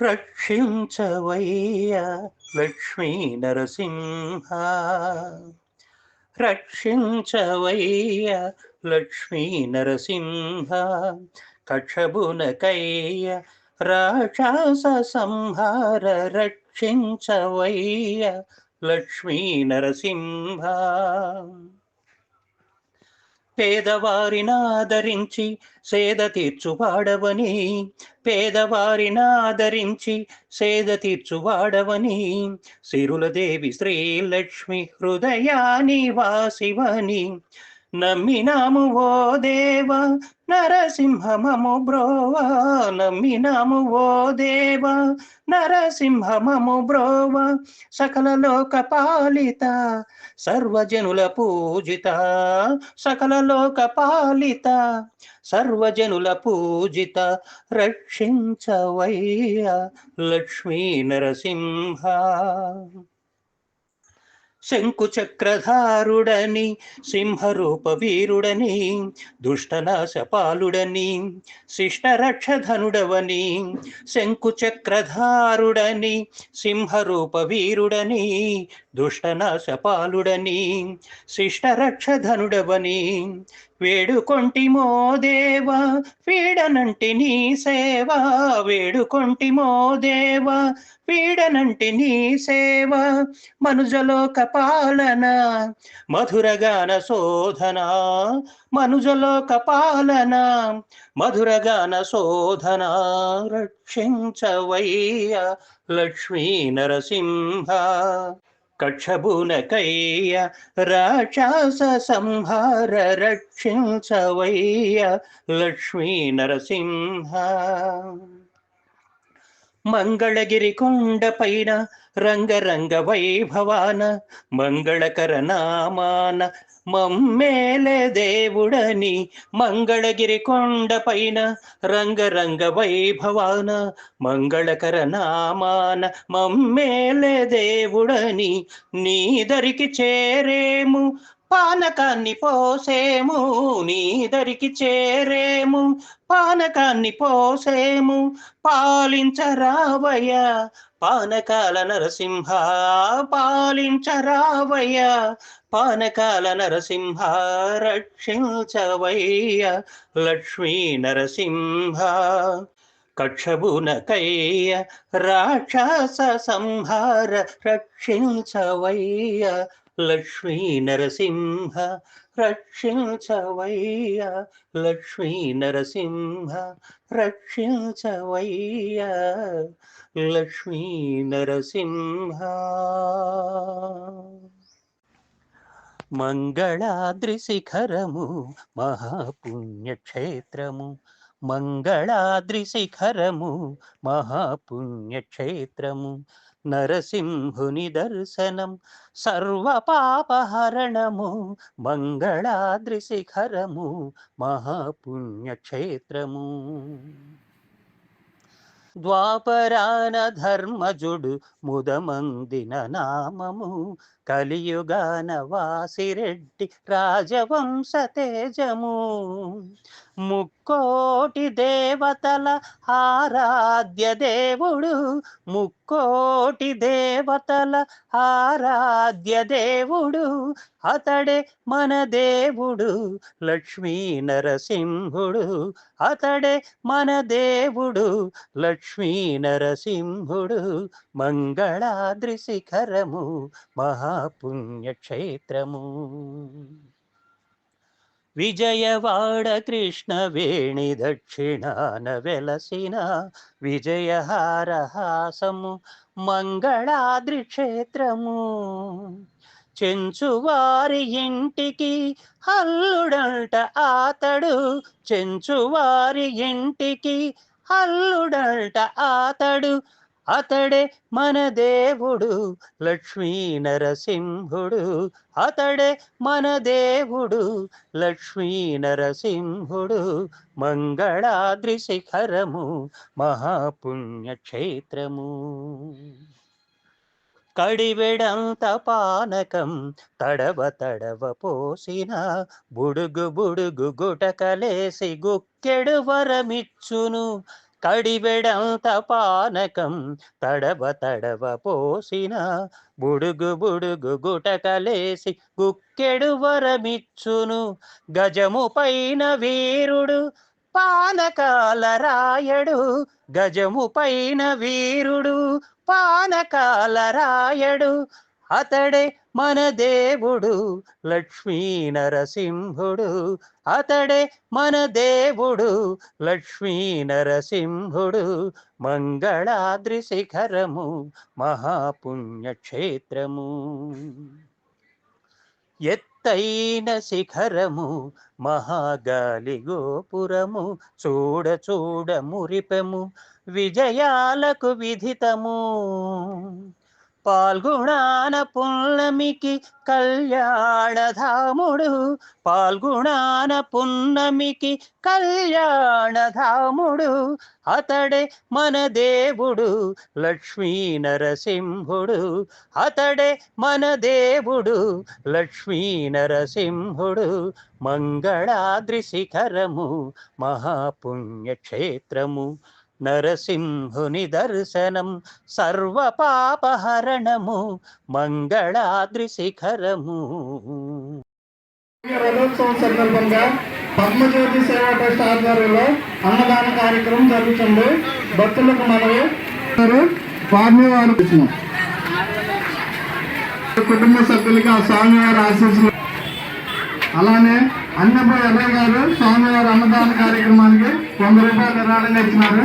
రక్షించవయ్య లక్ష్మీ నరసింహ రక్షించవయ్య లక్ష్మీ నరసింహ కక్షబునకయ్య రాక్షస సంహార రక్షించవయ్య లక్ష్మీ నరసింహ పేదవారినాదరించి సేద తీర్చువాడవని. పేదవారినాదరించి సేద తీర్చువాడవని. సిరులదేవి శ్రీలక్ష్మి హృదయాని వాసివని నమ్మినాము ఓ దేవ నరసింహమము బ్రోవ. నమ్మినాము ఓ దేవ నరసింహమము బ్రోవ. సకల లోక పాలిత సర్వజనుల పూజిత. సకల లోక పాలిత సర్వజనుల పూజిత. రక్షించవయ్య లక్ష్మీ నరసింహ. శంకు చక్రధారుడని సింహరూప వీరుడని దుష్టనాశపాలుడని శిష్టరక్షధనుడవని శంకు చక్రధారుడని సింహరూప వీరుడని దుష్టనాశపాలుడని శిష్టరక్షధనుడవని వేడుకొంటిమో దేవా పీడనంటి నీ సేవ. వేడుకొంటిమో దేవా పీడనంటి నీ సేవ. మనుజలోక పాలన మధురగాన శోధన. మనుజలోక పాలన మధురగాన శోధన. రక్షించవయ్య లక్ష్మీ నరసింహ. కక్షభునకయ్య రాక్షస సంహార రక్షించవయ్య లక్ష్మీ నరసింహ. మంగళగిరి కొండ పైన రంగరంగ వైభవాన మంగళకర నామాన మమ్మేలే దేవుడని మంగళగిరి కొండ పైన రంగరంగ వైభవాన మంగళకర నామాన మమ్మేలే దేవుడని నీదరికి చేరేము పానకాన్ని పోసేము నీదరికి చేరేము పానకాన్ని పోసేము పాలించరావయ్యా పానకాల నరసింహ పాలించరావయ్య. పానకాల నరసింహ రక్షించవయ్య. లక్ష్మీ నరసింహ కక్షబునకయ్య రాక్షస సంహార రక్షించవయ్య. లక్ష్మీ నరసింహ రక్షించవయ్య లక్ష్మీ నరసింహ రక్షించవయ్య లక్ష్మీ నరసింహ మంగళాద్రి శిఖరము మహాపుణ్యక్షేత్రము మంగళాద్రి శిఖరము మహాపుణ్యక్షేత్రము నరసింహుని దర్శనం సర్వపాపహరణము మంగళాద్రి శిఖరము మహాపుణ్యక్షేత్రము. ద్వాపరాన ధర్మజుడు ముదమందిన నామము కలియుగాన వాసిరెడ్డి రాజవంశ తేజము. ముక్కోటి దేవతల ఆరాధ్య దేవుడు ముక్కోటి దేవతల ఆరాధ్య దేవుడు. అతడే మన దేవుడు లక్ష్మీ నరసింహుడు. అతడే మన దేవుడు లక్ష్మీ నరసింహుడు. మంగళాద్రి శిఖరము మహా పుణ్యక్షేత్రము. విజయవాడ కృష్ణ వేణి దక్షిణాన వెలసిన విజయహారహాసము మంగళాద్రి క్షేత్రము చెంచువారి ఇంటికి హల్లుడంట ఆతడు చెంచువారి ఇంటికి హల్లుడంట ఆతడు అతడే మన దేవుడు లక్ష్మీ నరసింహుడు. అతడే మన దేవుడు లక్ష్మీ నరసింహుడు. మంగళాద్రి శిఖరము మహాపుణ్యక్షేత్రము. కడివెడంత పానకం తడవ తడవ పోసిన బుడుగు బుడుగు గుటకలేసి గుక్కెడు వరమిచ్చును. కడివెడంత పానకం తడవ తడవ పోసిన బుడుగు బుడుగు గుటకలేసి గుక్కెడు వరమిచ్చును గజము పైన వీరుడు పానకాల రాయడు గజము పైన వీరుడు పానకాల రాయడు అతడే మన దేవుడు లక్ష్మీ నరసింహుడు. అతడే మన దేవుడు లక్ష్మీ నరసింహుడు. మంగళాద్రి శిఖరము మహాపుణ్యక్షేత్రము. ఎత్తైన శిఖరము మహాగాలి గోపురము. చూడ చూడ మురిపెము విజయాలకు విధితము. పాల్గొణాన పున్నమికి కళ్యాణధాముడు. పాల్గొణాన పున్నమికి కళ్యాణధాముడు. అతడే మన దేవుడు లక్ష్మీ నరసింహుడు. అతడే మన దేవుడు లక్ష్మీ నరసింహుడు. మంగళాద్రి శిఖరము మహాపుణ్యక్షేత్రము. నరసింహుని దర్శనం సర్వ పాపహరణము మంగళాద్రి శిఖరము రథోత్సవం సందర్భంగా పద్మజ్యోతి సేవా ట్రస్ట్ ఆధ్వర్యంలో అన్నదాన కార్యక్రమం జరుగుతుంది. భక్తులకు మనవి స్వామివారు కుటుంబ సభ్యులకి ఆ స్వామివారి ఆశీస్సులు. అలానే అన్నపై అభయ్ గారు స్వామివారి అన్నదాన కార్యక్రమానికి వంద రూపాయలు విరాళంగా ఇచ్చినారు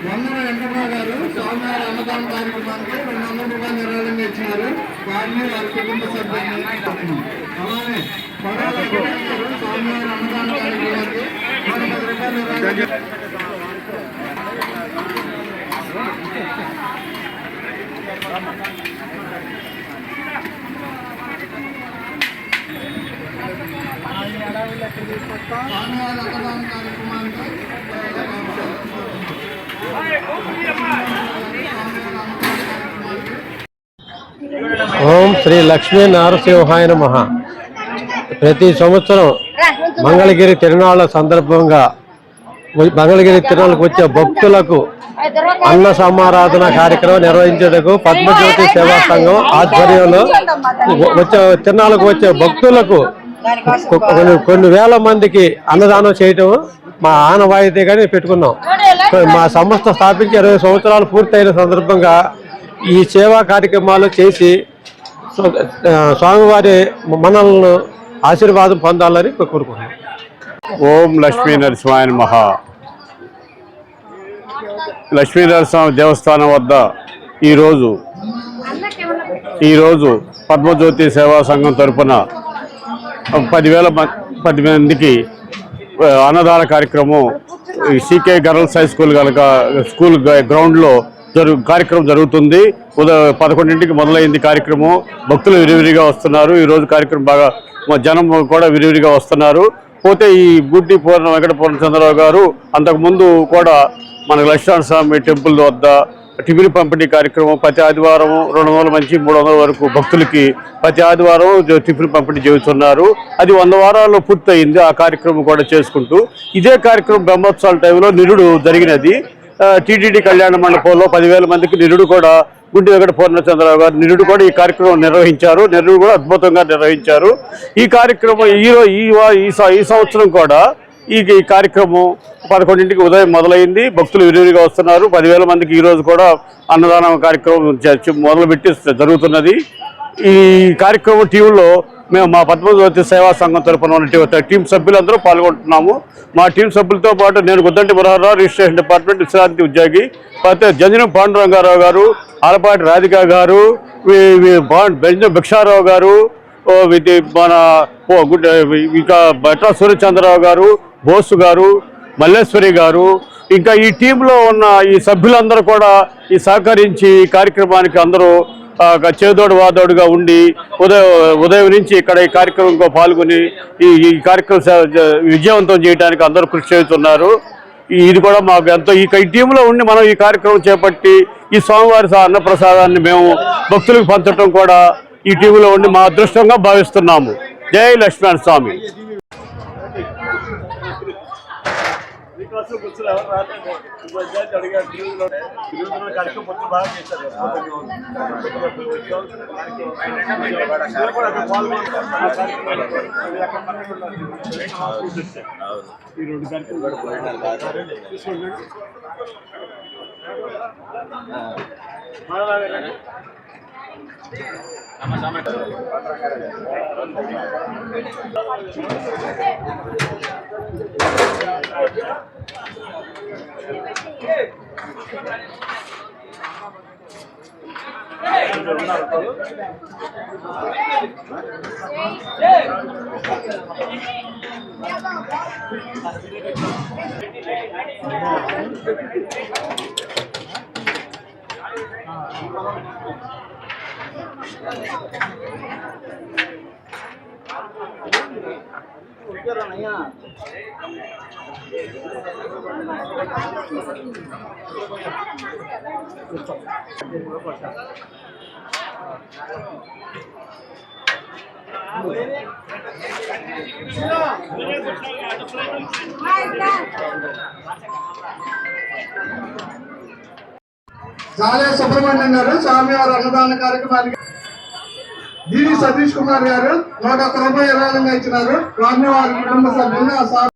వందన వెంకటరావు గారు స్వామివారి అన్నదాన కార్యక్రమానికి రెండు వందల రూపాయలు నిర్వహణ ఇచ్చినారు వారిని వారి కుటుంబ సభ్యులని అలానే పడాల కిరణ్ గారు స్వామివారి అన్నదాన కార్యక్రమానికి రెండు వందల రూపాయలు నిర్వహణ స్వామివారి అన్నదాన కార్యక్రమానికి ఓం శ్రీ లక్ష్మీ నారసింహాయ నమ. ప్రతి సంవత్సరం మంగళగిరి తిరునాళ్ళ సందర్భంగా మంగళగిరి తిరునాళ్ళకు వచ్చే భక్తులకు అన్న సమారాధన కార్యక్రమం నిర్వహించేందుకు పద్మజ్యోతి సేవా సంఘం ఆధ్వర్యంలో వచ్చే తిరునాళ్ళకు వచ్చే భక్తులకు కొన్ని కొన్ని వేల మందికి అన్నదానం చేయటం మా ఆనవాయితీగానే పెట్టుకున్నాం. మా సంస్థ స్థాపించి ఇరవై సంవత్సరాలు పూర్తయిన సందర్భంగా ఈ సేవా కార్యక్రమాలు చేసి స్వామివారి మనల్ని ఆశీర్వాదం పొందాలని కోరుకున్నాను ఓం లక్ష్మీ నరసింహాయన మహా లక్ష్మీ నరసింహ దేవస్థానం వద్ద ఈరోజు ఈరోజు పద్మజ్యోతి సేవా సంఘం తరపున పదివేల మ- పది మందికి అన్నదాన కార్యక్రమం సీకే గర్ల్స్ హై స్కూల్ కనుక స్కూల్ గ్రౌండ్లో జరుగు కార్యక్రమం జరుగుతుంది. ఉదయం పదకొండింటికి మొదలైంది కార్యక్రమం. భక్తులు విరివిరిగా వస్తున్నారు. ఈరోజు కార్యక్రమం బాగా జనం కూడా విరివిరిగా వస్తున్నారు. పోతే ఈ గుడ్డి పూర్ణ వెంకట పూర్ణచంద్రరావు గారు అంతకుముందు కూడా మన లక్ష్మణ స్వామి టెంపుల్ వద్ద టిఫిన్ పంపిణీ కార్యక్రమం ప్రతి ఆదివారం రెండు వందల నుంచి మూడు వందల వరకు భక్తులకి ప్రతి ఆదివారం టిఫిన్ పంపిణీ చేస్తున్నారు. అది వంద వారాల్లో పూర్తయింది. ఆ కార్యక్రమం కూడా చేసుకుంటూ ఇదే కార్యక్రమం బ్రహ్మోత్సవాల టైంలో నిరుడు జరిగినది. టీటీడీ కళ్యాణ మండపంలో పదివేల మందికి నిరుడు కూడా గుండె వెంకట పూర్ణచంద్రరావు గారు నిరుడు కూడా ఈ కార్యక్రమం నిర్వహించారు. నిరుడు కూడా అద్భుతంగా నిర్వహించారు. ఈ కార్యక్రమం ఈ ఈ ఈ సంవత్సరం కూడా ఈ కార్యక్రమం పదకొండింటికి ఉదయం మొదలైంది. భక్తులు విరివిరిగా వస్తున్నారు. పదివేల మందికి ఈరోజు కూడా అన్నదానం కార్యక్రమం మొదలుపెట్టి జరుగుతున్నది. ఈ కార్యక్రమం టీవీలో మేము మా పద్మజ్యోతి సేవా సంఘం తరపున ఉన్న టీం సభ్యులందరూ పాల్గొంటున్నాము. మా టీం సభ్యులతో పాటు నేను గుద్దంటి మురహర్రావు రిజిస్ట్రేషన్ డిపార్ట్మెంట్ విశ్రాంతి ఉద్యోగి అయితే జంజనం పాండురంగారావు గారు ఆలపాటి రాధిక గారు వి- బెంజం భిక్షారావు గారు మన ఇంకా బట్రా సూర్యచంద్రరావు గారు బోసు గారు మల్లేశ్వరి గారు ఇంకా ఈ టీంలో ఉన్న ఈ సభ్యులందరూ కూడా ఈ సహకరించి ఈ కార్యక్రమానికి అందరూ చేదోడు వాదోడుగా ఉండి ఉదయం ఉదయం నుంచి ఇక్కడ ఈ కార్యక్రమంలో పాల్గొని ఈ ఈ కార్యక్రమం విజయవంతం చేయడానికి అందరూ కృషి చేస్తున్నారు. ఇది కూడా మాకు ఎంతో ఈ టీంలో ఉండి మనం ఈ కార్యక్రమం చేపట్టి ఈ స్వామివారి అన్నప్రసాదాన్ని మేము భక్తులకు పంచడం కూడా ఈ టీంలో ఉండి మా అదృష్టంగా భావిస్తున్నాము. జై లక్ష్మణ స్వామి. మీకోసం కూర్చుని ఎవరు రాలేదు. అడిగారు తిరుగులోనే తిరుగుతున్న కనుక పొద్దు బాగా చేశారు. ఈ sama-sama జాలే సుబ్రహ్మణ్యం గారు స్వామివారి అన్నదాన కార్యక్రమానికి డివి సతీష్ కుమార్ గారు నూట తొంభై రూపాయి ఇరవై ఇచ్చినారు. స్వామివారి కుటుంబ సభ్యులు